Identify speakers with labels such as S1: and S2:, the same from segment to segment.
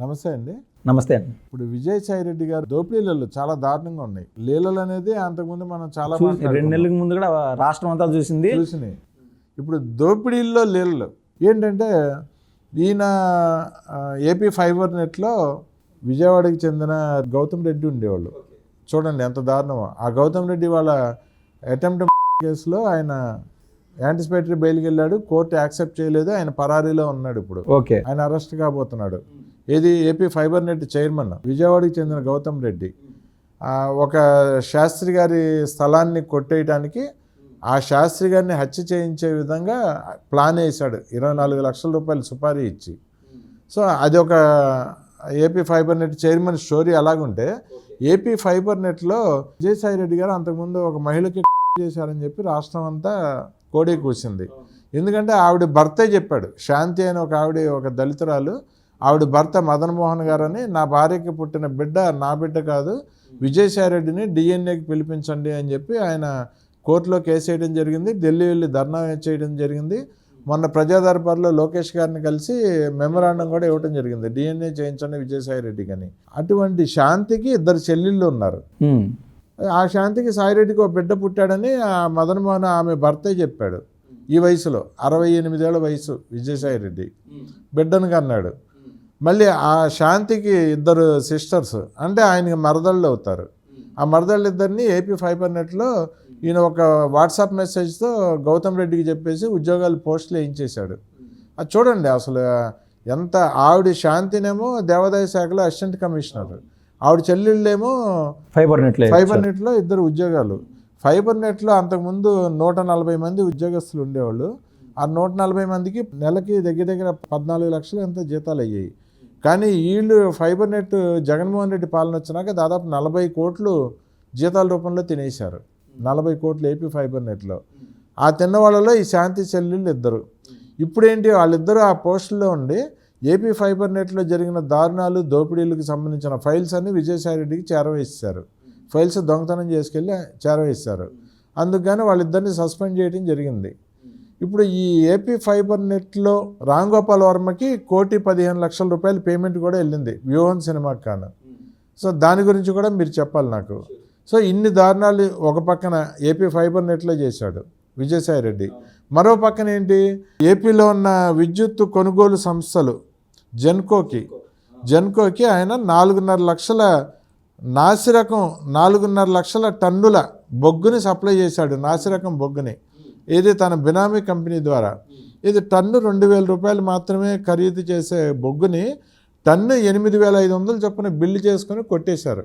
S1: నమస్తే అండి.
S2: నమస్తే అండి.
S1: ఇప్పుడు విజయసాయి రెడ్డి గారు దోపిడీలలో చాలా దారుణంగా ఉన్నాయి. లీలలు అనేది అంతకుముందు మనం చాలా.
S2: రెండు నెలల ముందు కూడా రాష్ట్రం అంతా చూసింది.
S1: చూసినాయి. ఇప్పుడు దోపిడీల్లో లీలలు. ఏంటంటే ఈయన ఏపీ ఫైబర్ నెట్లో విజయవాడకి చెందిన గౌతమ్ రెడ్డి ఉండేవాళ్ళు. చూడండి ఎంత దారుణమో. ఆ గౌతమ్ రెడ్డి వాళ్ళ అటెంప్ట్ కేసులో ఆయన యాంటిసిపేటరీ బెయిల్కి వెళ్ళాడు. కోర్టు యాక్సెప్ట్ చేయలేదు. ఆయన పరారీలో ఉన్నాడు ఇప్పుడు.
S2: ఓకే.
S1: ఆయన అరెస్ట్ కాబోతున్నాడు. ఏది? AP fibre net chairman. విజయవాడకి చెందిన గౌతమ్ రెడ్డి. ఒక శాస్త్రి గారి స్థలాన్ని కొట్టేయటానికి ఆ శాస్త్రి గారిని హత్య చేయించే విధంగా ప్లాన్ వేశాడు. ఇరవై నాలుగు లక్షల రూపాయలు సుపారీ ఇచ్చి. సో అది ఒక AP fibre net chairman story అలాగుంటే AP fibre నెట్లో విజయసాయి రెడ్డి గారు అంతకుముందు ఒక మహిళకి చేశారని చెప్పి రాష్ట్రం అంతా కోడి కూసింది. ఎందుకంటే ఆవిడ భర్తే చెప్పాడు. శాంతి అని ఒక ఆవిడ ఒక దళితురాలు ఆవిడ భర్త మదన్ మోహన్ గారని నా భార్యకి పుట్టిన బిడ్డ నా బిడ్డ కాదు విజయసాయి రెడ్డిని డిఎన్ఏకి పిలిపించండి అని చెప్పి ఆయన కోర్టులో కేసు వేయడం జరిగింది. ఢిల్లీ వెళ్ళి ధర్నా చేయడం జరిగింది. మొన్న ప్రజా దర్బార్లో లోకేష్ గారిని కలిసి మెమరాండం కూడా ఇవ్వడం జరిగింది. డిఎన్ఏ చేయించండి విజయసాయి రెడ్డికి అని అటువంటి శాంతికి ఇద్దరు చెల్లెళ్ళు ఉన్నారు. ఆ శాంతికి సాయిరెడ్డికి ఒక బిడ్డ పుట్టాడని ఆ మదన్ మోహన్ ఆమె భర్తే చెప్పాడు. ఈ వయసులో అరవై ఎనిమిదేళ్ళ వయసు విజయసాయి రెడ్డి బిడ్డను కన్నాడు. మళ్ళీ ఆ శాంతికి ఇద్దరు సిస్టర్స్ అంటే ఆయనకి మరదళ్ళు అవుతారు. ఆ మరదళ్ళు ఇద్దరిని ఏపీ ఫైబర్ నెట్లో ఈయన ఒక వాట్సాప్ మెసేజ్తో గౌతమ్ రెడ్డికి చెప్పేసి ఉద్యోగాలు పోస్టులు వేయించేశాడు. అది చూడండి అసలు ఎంత ఆవిడ శాంతినేమో దేవాదాయ శాఖలో అసిస్టెంట్ కమిషనర్. ఆవిడ చెల్లెళ్ళేమో
S2: ఫైబర్ నెట్లే
S1: ఫైబర్ నెట్లో ఇద్దరు ఉద్యోగాలు. ఫైబర్ నెట్లో అంతకుముందు నూట నలభై మంది ఉద్యోగస్తులు ఉండేవాళ్ళు. ఆ నూట నలభై మందికి నెలకి దగ్గర దగ్గర పద్నాలుగు లక్షలు ఎంత జీతాలు అయ్యాయి. కానీ వీళ్ళు ఫైబర్ నెట్ జగన్మోహన్ రెడ్డి పాలన వచ్చినాక దాదాపు నలభై కోట్లు జీతాల రూపంలో తినేశారు. నలభై కోట్లు ఏపీ ఫైబర్ నెట్లో. ఆ తిన్న వాళ్ళలో ఈ శాంతి చెల్లెళ్ళు ఇద్దరు. ఇప్పుడేంటి వాళ్ళిద్దరూ ఆ పోస్టుల్లో ఉండి ఏపీ ఫైబర్ నెట్లో జరిగిన దారుణాలు దోపిడీలకు సంబంధించిన ఫైల్స్ అన్ని విజయసాయి రెడ్డికి చేరవేశారు. ఫైల్స్ దొంగతనం చేసుకెళ్ళి చేరవేశారు. అందుకని వాళ్ళిద్దరిని సస్పెండ్ చేయడం జరిగింది. ఇప్పుడు ఈ ఏపీ ఫైబర్ నెట్లో రామ్ గోపాల్ వర్మకి కోటి పదిహేను లక్షల రూపాయలు పేమెంట్ కూడా వెళ్ళింది వ్యూహన్ సినిమాకి కాను. సో దాని గురించి కూడా మీరు చెప్పాలి నాకు. సో ఇన్ని దారుణాలు ఒక పక్కన ఏపీ ఫైబర్ నెట్లో చేశాడు విజయసాయి రెడ్డి. మరో పక్కన ఏంటి? ఏపీలో ఉన్న విద్యుత్ కొనుగోలు సంస్థలు జెన్కోకి. జెన్కోకి ఆయన నాలుగున్నర లక్షల నాసిరకం నాలుగున్నర లక్షల టన్నుల బొగ్గుని సప్లై చేశాడు నాసిరకం బొగ్గుని. ఇది తన బినామీ కంపెనీ ద్వారా. ఇది టన్ను రెండు వేల రూపాయలు మాత్రమే ఖరీదు చేసే బొగ్గుని టన్ను ఎనిమిది వేల ఐదు వందలు చొప్పున బిల్లు చేసుకొని కొట్టేశారు.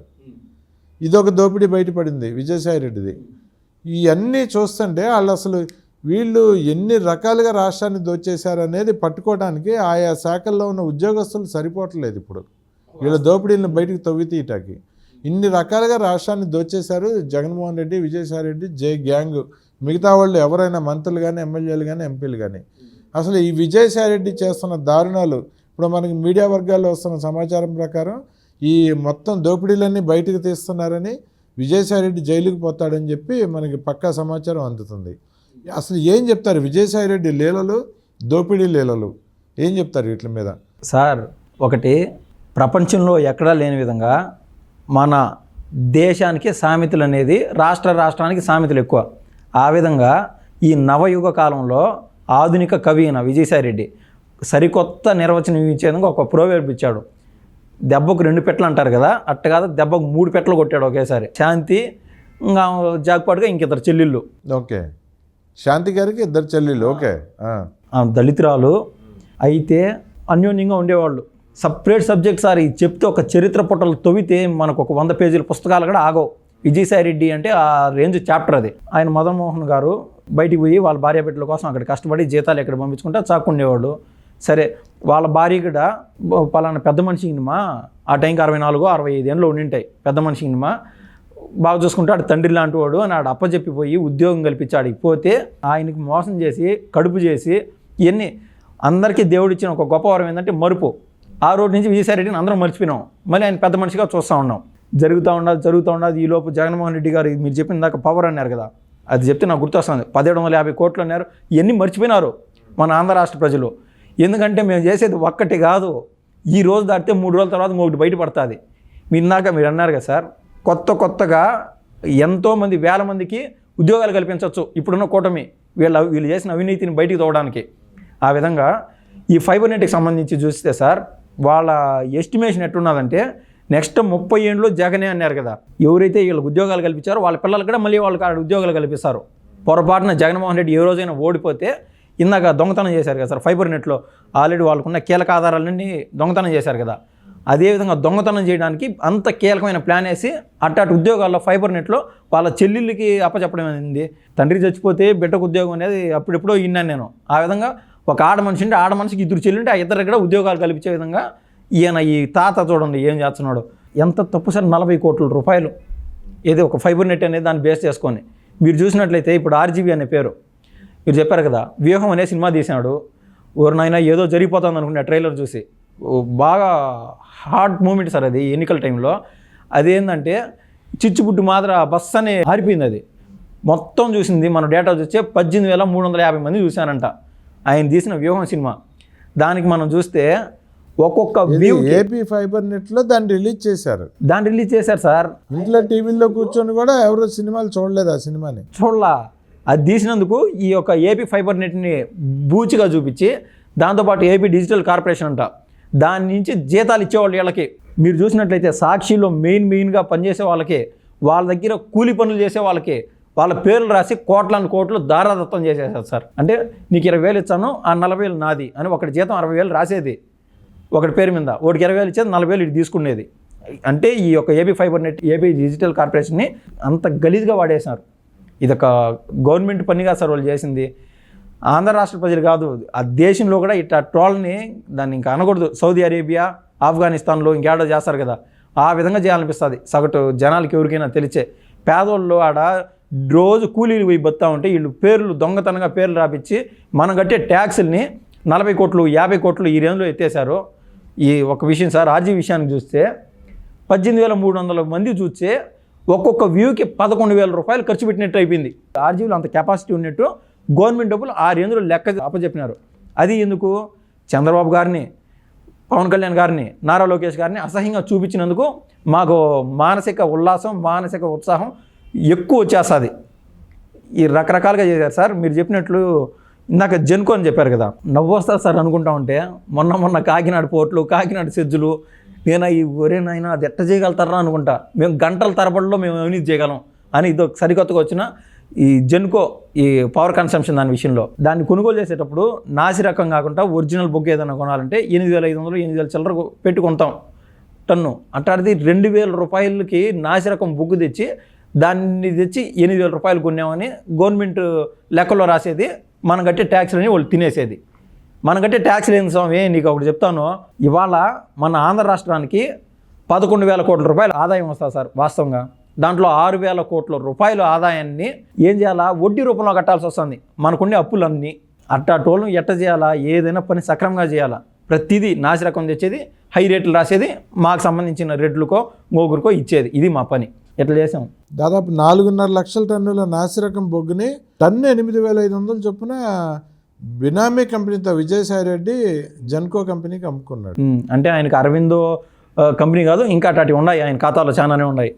S1: ఇదొక దోపిడీ బయటపడింది విజయసాయి రెడ్డిది. ఇవన్నీ చూస్తుంటే వాళ్ళు అసలు వీళ్ళు ఎన్ని రకాలుగా రాష్ట్రాన్ని దోచేశారు అనేది పట్టుకోవడానికి ఆయా శాఖల్లో ఉన్న ఉద్యోగస్తులు సరిపోవట్లేదు ఇప్పుడు. వీళ్ళ దోపిడీలను బయటకు తవ్వి తీయటానికి. ఇన్ని రకాలుగా రాష్ట్రాన్ని దోచేశారు జగన్మోహన్ రెడ్డి విజయసాయి రెడ్డి జై గ్యాంగ్. మిగతా వాళ్ళు ఎవరైనా మంత్రులు కానీ ఎమ్మెల్యేలు కానీ ఎంపీలు కానీ అసలు ఈ విజయసాయి రెడ్డి చేస్తున్న దారుణాలు ఇప్పుడు మనకి మీడియా వర్గాల్లో వస్తున్న సమాచారం ప్రకారం ఈ మొత్తం దోపిడీలన్నీ బయటకు తీస్తున్నారని విజయసాయి రెడ్డి జైలుకి పోతాడని చెప్పి మనకి పక్కా సమాచారం అందుతుంది. అసలు ఏం చెప్తారు విజయసాయి రెడ్డి లీలలు దోపిడీ లీలలు? ఏం చెప్తారు వీటి మీద?
S2: సార్ ఒకటి ప్రపంచంలో ఎక్కడా లేని విధంగా మన దేశానికి సామెతలు అనేది రాష్ట్ర రాష్ట్రానికి సామెతలు ఎక్కువ. ఆ విధంగా ఈ నవయుగ కాలంలో ఆధునిక కవి అయిన విజయసాయి రెడ్డి సరికొత్త నిర్వచనం ఇచ్చేందుకు ఒక ప్రోవేర్బ్ ఇచ్చాడు. దెబ్బకు రెండు పెట్టలు అంటారు కదా అట్ట కాదు దెబ్బకు మూడు పెట్టలు కొట్టాడు ఒకేసారి. శాంతి ఇంకా జాగ్పాటుగా ఇంకిద్దరు చెల్లెళ్ళు.
S1: ఓకే. శాంతి గారికి ఇద్దరు చెల్లెళ్ళు ఓకే.
S2: దళితురాలు అయితే అన్యోన్యంగా ఉండేవాళ్ళు. సపరేట్ సబ్జెక్ట్ సార్ చెప్తే ఒక చరిత్ర పుటలు తవ్వితే మనకు ఒక వంద పేజీల పుస్తకాలు కూడా ఆగవు. విజయసాయి రెడ్డి అంటే ఆ రేంజ్ చాప్టర్ అది. ఆయన మదన్ మోహన్ గారు బయటికి పోయి వాళ్ళ భార్య బిడ్డల కోసం అక్కడ కష్టపడి జీతాలు ఎక్కడ పంపించుకుంటే చాకుండేవాళ్ళు సరే వాళ్ళ భార్య కూడా పలానా పెద్ద మనిషి మా ఆ టైంకి అరవై నాలుగు అరవై ఐదు ఏళ్ళు ఉండింటాయి పెద్ద మనిషి మా బాగా చూసుకుంటాడు తండ్రి లాంటి వాడు అని ఆడు అప్పచెప్పిపోయి ఉద్యోగం కల్పించాడు పోతే ఆయనకి మోసం చేసి కడుపు చేసి ఇవన్నీ అందరికీ దేవుడిచ్చిన ఒక గొప్ప వరం ఏంటంటే మరుపు. ఆ రోజు నుంచి విజయసాయి రెడ్డిని అందరం మర్చిపోయినాం. మళ్ళీ ఆయన పెద్ద మనిషిగా చూస్తూ ఉన్నాం. జరుగుతూ ఉండదు జరుగుతూ ఉండదు ఈ లోపు జగన్మోహన్ రెడ్డి గారు మీరు చెప్పిన దాకా పవర్ అన్నారు కదా. అది చెప్తే నాకు గుర్తొస్తుంది. పదిహేడు వందల యాభై కోట్లు అన్నారు. ఇవన్నీ మర్చిపోయినారు మన ఆంధ్ర రాష్ట్ర ప్రజలు. ఎందుకంటే మేము చేసేది ఒక్కటి కాదు. ఈ రోజు దాటితే మూడు రోజుల తర్వాత ఒకటి బయట పడుతుంది మీరు ఇందాక మీరు అన్నారు కదా సార్ కొత్త కొత్తగా ఎంతోమంది వేల మందికి ఉద్యోగాలు కల్పించవచ్చు ఇప్పుడున్న కూటమి. వీళ్ళ వీళ్ళు చేసిన అవినీతిని బయటికి తోవడానికి. ఆ విధంగా ఈ ఫైబర్ నెట్కి సంబంధించి చూస్తే సార్ వాళ్ళ ఎస్టిమేషన్ ఎట్టున్నదంటే నెక్స్ట్ ముప్పై ఏళ్ళలో జగనే అన్నారు కదా. ఎవరైతే వీళ్ళకి ఉద్యోగాలు కల్పించారో వాళ్ళ పిల్లలకు కూడా మళ్ళీ వాళ్ళకి ఆడ ఉద్యోగాలు కల్పిస్తారు. పొరపాటున జగన్మోహన్ రెడ్డి ఏ రోజైనా ఓడిపోతే ఇందాక దొంగతనం చేశారు కదా సార్ ఫైబర్ నెట్లో ఆల్రెడీ వాళ్ళకున్న కీలక ఆధారాలన్నీ దొంగతనం చేశారు కదా. అదేవిధంగా దొంగతనం చేయడానికి అంత కీలకమైన ప్లాన్ వేసి అట్టాటి ఉద్యోగాల్లో ఫైబర్ నెట్లో వాళ్ళ చెల్లెళ్ళకి అప్పచెప్పడం అయింది తండ్రి చచ్చిపోతే బిడ్డకు ఉద్యోగం అనేది అప్పుడెప్పుడో విన్నాను నేను. ఆ విధంగా ఒక ఆడ మనిషి ఉంటే ఆడ మనిషికి ఇద్దరు చెల్లుంటే ఆ ఇద్దరు కూడా ఉద్యోగాలు కల్పించే విధంగా ఈయన ఈ తాత చూడండి ఏం చేస్తున్నాడు? ఎంత తప్పు సార్? నలభై కోట్ల రూపాయలు. ఏది ఒక ఫైబర్ నెట్ అనేది దాన్ని బేస్ చేసుకొని. మీరు చూసినట్లయితే ఇప్పుడు ఆర్జీబీ అనే పేరు. మీరు చెప్పారు కదా వ్యూహం అనే సినిమా తీసినాడు ఎవరినైనా ఏదో జరిగిపోతుంది అనుకున్న ట్రైలర్ చూసి. బాగా హార్డ్ మూమెంట్ సార్ అది ఎన్నికల టైంలో. అదేంటంటే చిచ్చుబుడ్డు మాత్ర బస్ అని ఆరిపోయింది అది. మొత్తం చూసింది మన డేటా చూస్తే పద్దెనిమిది వేల మూడు వందల యాభై మంది చూశానంట ఆయన తీసిన వ్యూహం సినిమా. దానికి మనం చూస్తే ఒక్కొక్క వ్యూ
S1: ఏపీ ఫైబర్ నెట్లో దాన్ని రిలీజ్ చేశారు.
S2: దాన్ని రిలీజ్ చేశారు సార్.
S1: ఇంట్లో టీవీలో కూర్చొని కూడా ఎవరు సినిమాలు చూడలేదు ఆ సినిమాని.
S2: చూడలా. అది తీసినందుకు ఈ యొక్క ఏపీ ఫైబర్ నెట్ని బూచిగా చూపించి దాంతోపాటు ఏపీ డిజిటల్ కార్పొరేషన్ అంట దాని నుంచి జీతాలు ఇచ్చేవాళ్ళు వీళ్ళకి. మీరు చూసినట్లయితే సాక్షిలో మెయిన్ మెయిన్గా పనిచేసే వాళ్ళకి వాళ్ళ దగ్గర కూలి పనులు చేసే వాళ్ళకి వాళ్ళ పేర్లు రాసి కోట్లను కోట్లు దారాదత్తం చేసేసారు సార్. అంటే నీకు ఇరవై వేలు ఇచ్చాను ఆ నలభై వేలు నాది అని ఒకటి జీతం అరవై వేలు రాసేది. ఒకటి పేరు మీద ఒకటికి ఇరవై వేలు ఇచ్చేది నలభై వేలు ఇటు తీసుకునేది. అంటే ఈ యొక్క AP fibre net AP digital కార్పొరేషన్ని అంత గలీజ్గా వాడేసినారు ఇదొక గవర్నమెంట్ పనిగా సార్ వాళ్ళు చేసింది. ఆంధ్ర రాష్ట్ర ప్రజలు కాదు ఆ దేశంలో కూడా ఇట్లా ట్రోల్ని దాన్ని ఇంకా అనకూడదు. సౌదీ అరేబియా ఆఫ్ఘనిస్తాన్లో ఇంకేడో చేస్తారు కదా. ఆ విధంగా చేయాలనిపిస్తుంది. సగటు జనాలకి ఎవరికైనా తెలిసే పేదోళ్ళు ఆడ రోజు కూలీలు పోయి బతా ఉంటే వీళ్ళు పేర్లు దొంగతనంగా పేర్లు రాపించి మనం కట్టే ట్యాక్స్ని నలభై కోట్లు యాభై కోట్లు ఈ రేంజ్లో ఎత్తేసారు ఈ ఒక విషయం సార్ ఆర్జీ విషయానికి చూస్తే పద్దెనిమిది వేల మూడు వందల మంది చూస్తే ఒక్కొక్క వ్యూకి పదకొండు వేల రూపాయలు ఖర్చు పెట్టినట్టు అయిపోయింది. ఆర్జీలో అంత కెపాసిటీ ఉన్నట్టు గవర్నమెంట్ డబ్బులు ఆ రేంజ్లో లెక్క అప్పచెప్పినారు. అది ఎందుకు? చంద్రబాబు గారిని పవన్ కళ్యాణ్ గారిని నారా లోకేష్ గారిని అసహ్యంగా చూపించినందుకు మాకు మానసిక ఉల్లాసం మానసిక ఉత్సాహం ఎక్కువ వచ్చేస్తుంది. ఈ రకరకాలుగా చేశారు సార్. మీరు చెప్పినట్లు ఇందాక జెన్కో అని చెప్పారు కదా నవ్వు సార్ అనుకుంటా ఉంటే మొన్న మొన్న కాకినాడ పోర్ట్లు కాకినాడ సెజ్జులు నేను ఈ ఒరేనైనా అది ఎట్ట చేయగలుగుతారా అనుకుంటా మేము గంటల తరబడిలో మేము అవినీతి చేయగలం అని ఇది సరికొత్తగా వచ్చిన ఈ జెన్కో ఈ పవర్ కన్సంప్షన్ దాని విషయంలో. దాన్ని కొనుగోలు చేసేటప్పుడు నాసి రకం కాకుండా ఒరిజినల్ బుక్ ఏదైనా కొనాలంటే ఎనిమిది వేల ఐదు వందలు ఎనిమిది వేల చిల్లర పెట్టి కొంటాం టన్ను. అట్లాంటిది రెండు వేల రూపాయలకి నాసి రకం బుక్ తెచ్చి దాన్ని తెచ్చి ఎనిమిది వేల రూపాయలు కొన్నామని గవర్నమెంట్ లెక్కలో రాసేది మనం కట్టే ట్యాక్స్లని వాళ్ళు తినేసేది. మనం కట్టే ట్యాక్స్ లేని స్వామి నీకు ఒకటి చెప్తాను. ఇవాళ మన ఆంధ్ర రాష్ట్రానికి పదకొండు వేల కోట్ల రూపాయలు ఆదాయం వస్తుంది సార్ వాస్తవంగా. దాంట్లో ఆరు వేల కోట్ల రూపాయల ఆదాయాన్ని ఏం చేయాలా? వడ్డీ రూపంలో కట్టాల్సి వస్తుంది. మనకుండే అప్పులన్నీ. అట్టాటోళ్ళను ఎట్ట చేయాలా? ఏదైనా పని సక్రమంగా చేయాలా? ప్రతిదీ నాసిరకం తెచ్చేది హై రేట్లు రాసేది మాకు సంబంధించిన రేట్లకో గోగురికో ఇచ్చేది. ఇది మా పని. ఎట్లా చేసాం?
S1: దాదాపు నాలుగున్నర లక్షల టన్నుల నాసిరకం బొగ్గుని టన్ను ఎనిమిది వేల ఐదు వందలు చొప్పున బినామీ కంపెనీతో విజయసాయి రెడ్డి జన్కో కంపెనీకి అమ్ముకున్నాడు.
S2: అంటే ఆయనకి అరవిందో కంపెనీ కాదు ఇంకా అటాటి ఉన్నాయి. ఆయన ఖాతాలో చాలానే ఉన్నాయి.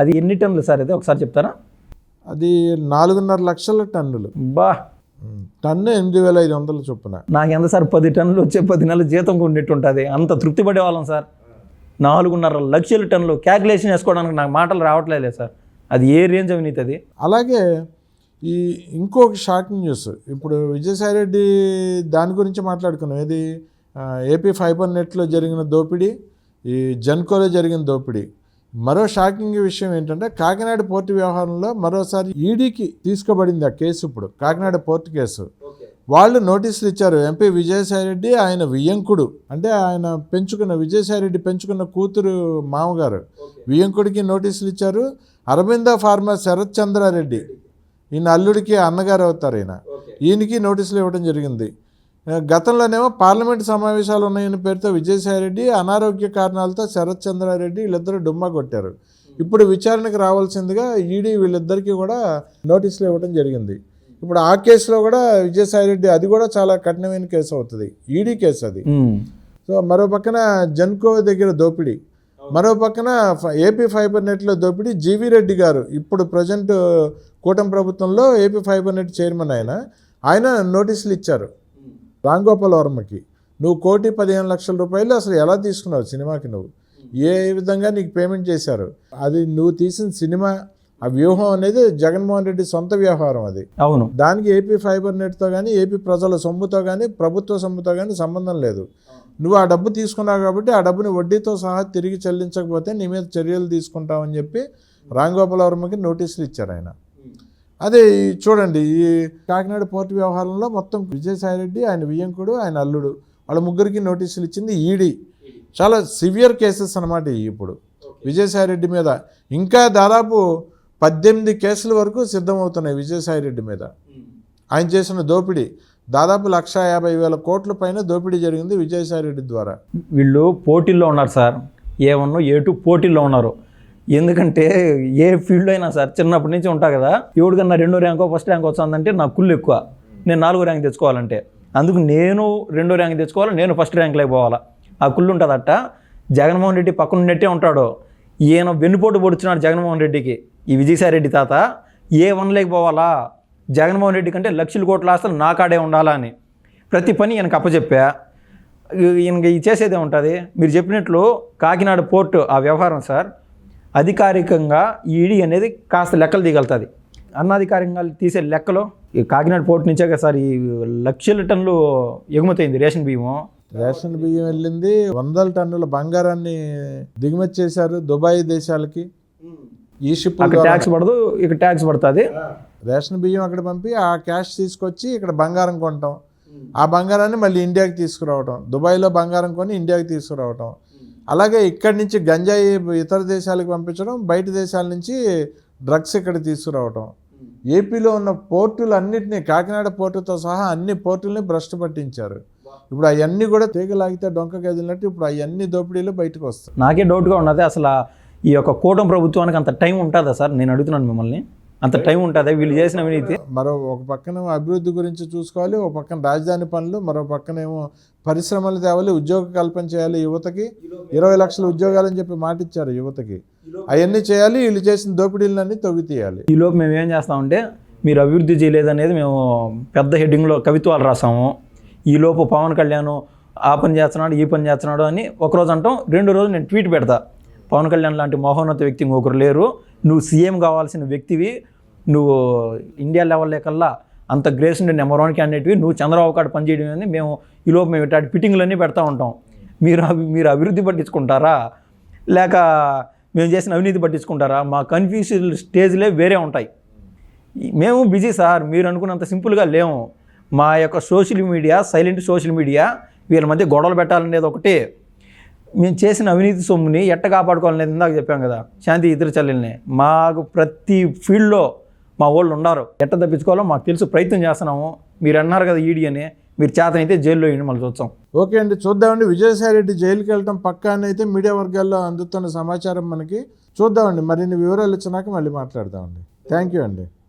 S2: అది ఎన్ని టన్నులు సార్ ఇది? ఒకసారి చెప్తారా?
S1: అది నాలుగున్నర లక్షల టన్నులు.
S2: బా!
S1: టన్ను ఎనిమిది వేల ఐదు వందల చొప్పున.
S2: నాకు ఎంత సార్? పది టన్నులు వచ్చే పది నెలల జీతం ఉండేట్టు ఉంటుంది అంత తృప్తి పడేవాళ్ళం సార్. నాలుగున్నర లక్షల టన్నులు క్యాల్కులేషన్ వేసుకోవడానికి నాకు మాటలు రావట్లేదు సార్. అది ఏ రేంజ్ అవినీతి అది
S1: అలాగే ఈ ఇంకొక షాకింగ్ న్యూస్ ఇప్పుడు విజయసాయి రెడ్డి దాని గురించి మాట్లాడుకున్నాం. ఏది? ఏపీ ఫైబర్ నెట్లో జరిగిన దోపిడీ ఈ జన్కోలో జరిగిన దోపిడీ. మరో షాకింగ్ విషయం ఏంటంటే కాకినాడ పోర్టు వ్యవహారంలో మరోసారి ఈడీకి తీసుకోబడింది ఆ కేసు ఇప్పుడు కాకినాడ పోర్టు కేసు. వాళ్ళు నోటీసులు ఇచ్చారు. ఎంపీ విజయసాయి రెడ్డి ఆయన వియ్యంకుడు. అంటే ఆయన పెంచుకున్న విజయసాయి రెడ్డి పెంచుకున్న కూతురు మామగారు. వియ్యంకుడికి నోటీసులు ఇచ్చారు. అరవింద ఫార్మర్ శరత్ చంద్రారెడ్డి. ఈయన అల్లుడికి అన్నగారు అవుతారు ఈయన. ఈయనకి నోటీసులు ఇవ్వడం జరిగింది. గతంలోనేమో పార్లమెంట్ సమావేశాలు ఉన్నాయని పేరుతో విజయసాయి రెడ్డి అనారోగ్య కారణాలతో శరత్ చంద్రారెడ్డి వీళ్ళిద్దరూ డుమ్మా కొట్టారు. ఇప్పుడు విచారణకు రావాల్సిందిగా ఈడీ వీళ్ళిద్దరికీ కూడా నోటీసులు ఇవ్వడం జరిగింది. ఇప్పుడు ఆ కేసులో కూడా విజయసాయి రెడ్డి అది కూడా చాలా కఠినమైన కేసు అవుతుంది. ఈడీ కేసు అది. సో మరో పక్కన జన్కో దగ్గర దోపిడీ. మరో పక్కన ఏపీ ఫైబర్ నెట్లో దోపిడీ జీవీ రెడ్డి గారు. ఇప్పుడు ప్రజెంట్ కూటమి ప్రభుత్వంలో ఏపీ ఫైబర్ నెట్ చైర్మన్ ఆయన. ఆయన నోటీసులు ఇచ్చారు. రాంగోపాల్ వర్మకి నువ్వు కోటి పదిహేను లక్షల రూపాయలు అసలు ఎలా తీసుకున్నావు సినిమాకి నువ్వు? ఏ విధంగా నీకు పేమెంట్ చేశారు? అది నువ్వు తీసిన సినిమా ఆ వ్యూహం అనేది జగన్మోహన్ రెడ్డి సొంత వ్యవహారం అది.
S2: అవును.
S1: దానికి ఏపీ ఫైబర్ నెట్తో కానీ ఏపీ ప్రజల సొమ్ముతో కానీ ప్రభుత్వ సొమ్ముతో కానీ సంబంధం లేదు. నువ్వు ఆ డబ్బు తీసుకున్నావు కాబట్టి ఆ డబ్బుని వడ్డీతో సహా తిరిగి చెల్లించకపోతే నీ మీద చర్యలు తీసుకుంటామని చెప్పి రాంగోపాల్ వర్మకి నోటీసులు ఇచ్చారు ఆయన. అదే చూడండి ఈ కాకినాడ పోర్టు వ్యవహారంలో మొత్తం విజయసాయిరెడ్డి ఆయన వియ్యంకుడు ఆయన అల్లుడు వాళ్ళ ముగ్గురికి నోటీసులు ఇచ్చింది ఈడీ. చాలా సివియర్ కేసెస్ అనమాట ఇప్పుడు. విజయసాయిరెడ్డి మీద ఇంకా దాదాపు పద్దెనిమిది కేసుల వరకు సిద్ధమవుతున్నాయి విజయసాయిరెడ్డి మీద. ఆయన చేసిన దోపిడీ దాదాపు లక్ష యాభై వేల కోట్ల పైన దోపిడీ జరిగింది విజయసాయిరెడ్డి ద్వారా.
S2: వీళ్ళు పోటీల్లో ఉన్నారు sir. A one A two పోటీల్లో ఉన్నారు. ఎందుకంటే ఏ ఫీల్డ్ అయినా సార్ చిన్నప్పటి నుంచి ఉంటా కదా. ఎవడికన్నా రెండో ర్యాంకో ఫస్ట్ ర్యాంక్ వస్తుందంటే నాకు కుళ్ళు ఎక్కువ. నేను నాలుగో ర్యాంక్ తెచ్చుకోవాలంటే. అందుకు నేను రెండో ర్యాంక్ తెచ్చుకోవాలి నేను ఫస్ట్ ర్యాంక్లోకి పోవాలా. ఆ కుళ్ళు ఉంటుందట. జగన్మోహన్ రెడ్డి పక్కన నెట్టే ఉంటాడు. ఈయన వెన్నుపోటు పొడుచున్నాడు జగన్మోహన్ రెడ్డికి. ఈ విజయసాయిరెడ్డి తాత ఏ వన్లోకి పోవాలా జగన్మోహన్ రెడ్డి కంటే లక్షల కోట్ల ఆస్తులు నా కాడే ఉండాలా అని. ప్రతి పని ఈయనకు అప్పచెప్పా ఈయనకి ఇది చేసేదే ఉంటుంది. మీరు చెప్పినట్లు కాకినాడ పోర్టు ఆ వ్యవహారం సార్ అధికారికంగా ఈడీ అనేది కాస్త లెక్కలు దిగలుతుంది అన్నాధికారికంగా తీసే లెక్కలో ఈ కాకినాడ పోర్టు నుంచే కదా సార్ ఈ లక్షల టన్నులు ఎగుమతయింది రేషన్ బియ్యము.
S1: రేషన్ బియ్యం వెళ్ళింది వందల టన్నుల బంగారాన్ని దిగుమతి చేశారు దుబాయ్ దేశాలకి. ఈ షిప్
S2: అక్కడ ట్యాక్స్ పడదు ఇక్కడ ట్యాక్స్ పడుతుంది.
S1: రేషన్ బియ్యం అక్కడ పంపి ఆ క్యాష్ తీసుకొచ్చి ఇక్కడ బంగారం కొంటాం. ఆ బంగారాన్ని మళ్ళీ ఇండియాకి తీసుకురావటం. దుబాయ్లో బంగారం కొని ఇండియాకి తీసుకురావటం. అలాగే ఇక్కడి నుంచి గంజాయి ఇతర దేశాలకు పంపించడం బయట దేశాల నుంచి డ్రగ్స్ ఇక్కడ తీసుకురావటం. ఏపీలో ఉన్న పోర్టులు అన్నిటినీ కాకినాడ పోర్టుతో సహా అన్ని పోర్టుల్ని భ్రష్టు పట్టించారు. ఇప్పుడు అవన్నీ కూడా తీగలాగితే డొంక కదిలినట్టు ఇప్పుడు అవన్నీ దోపిడీలు బయటకు వస్తాయి.
S2: నాకే డౌట్గా ఉన్నది అసలు ఈ యొక్క కూటమి ప్రభుత్వానికి అంత టైం ఉంటుందా సార్? నేను అడుగుతున్నాను మిమ్మల్ని. అంత టైం ఉంటుందా? వీళ్ళు చేసిన అవినీతి
S1: మరో ఒక పక్కన అభివృద్ధి గురించి చూసుకోవాలి ఒక పక్కన రాజధాని పనులు మరో పక్కనేమో పరిశ్రమలు తేవాలి ఉద్యోగ కల్పన చేయాలి యువతకి. ఇరవై లక్షల ఉద్యోగాలని చెప్పి మాట ఇచ్చారు యువతకి. అవన్నీ చేయాలి వీళ్ళు చేసిన దోపిడీలన్నీ తవ్వి తీయాలి.
S2: ఈలోపు మేము ఏం చేస్తామంటే మీరు అభివృద్ధి చేయలేదనేది మేము పెద్ద హెడ్డింగ్లో కవిత్వాలు రాసాము. ఈలోపు పవన్ కళ్యాణ్ ఆ పని చేస్తున్నాడు ఈ పని చేస్తున్నాడు అని ఒకరోజు అంటాం రెండు రోజులు నేను ట్వీట్ పెడతా. పవన్ కళ్యాణ్ లాంటి మహోన్నత వ్యక్తి ఇంకొకరు లేరు. నువ్వు సీఎం కావాల్సిన వ్యక్తివి. నువ్వు ఇండియా లెవెల్లో కల్లా అంత గ్రేస్ ఉండే నెంబర్ వన్ క్యాండిడేట్వి నువ్వు చంద్రబాబు కాడ పనిచేయడం అని మేము ఈలోపు మేము ఇట్లాంటి ఫిట్టింగ్లన్నీ పెడతా ఉంటాం. మీరు అవి మీరు అభివృద్ధి పట్టించుకుంటారా? లేక మేము చేసిన అవినీతి పట్టించుకుంటారా? మా కన్ఫ్యూజన్ స్టేజ్లే వేరే ఉంటాయి. మేము బిజీ సార్. మీరు అనుకున్నంత సింపుల్గా లేము. మా యొక్క social media silent social media వీళ్ళ మధ్య గొడవలు పెట్టాలనేది ఒకటి. మేము చేసిన అవినీతి సొమ్ముని ఎట్ట కాపాడుకోవాలనేది ఇందాక చెప్పాం కదా. శాంతి ఇతర చెల్లెల్ని. మాకు ప్రతి ఫీల్డ్లో మా వాళ్ళు ఉన్నారు. ఎట్ట తప్పించుకోవాలో మాకు తెలుసు. ప్రయత్నం చేస్తున్నాము. మీరు అన్నారు కదా ఈడీ అని. మీరు చేతనైతే జైల్లో వేయండి మళ్ళీ చూస్తాం.
S1: ఓకే అండి. చూద్దామండి. విజయసాయిరెడ్డి జైలుకి వెళ్ళటం పక్కా అయితే మీడియా వర్గాల్లో అందుతున్న సమాచారం మనకి చూద్దామండి. మరిన్ని వివరాలు ఇచ్చినాక మళ్ళీ మాట్లాడదామండి. థ్యాంక్ యూ అండి.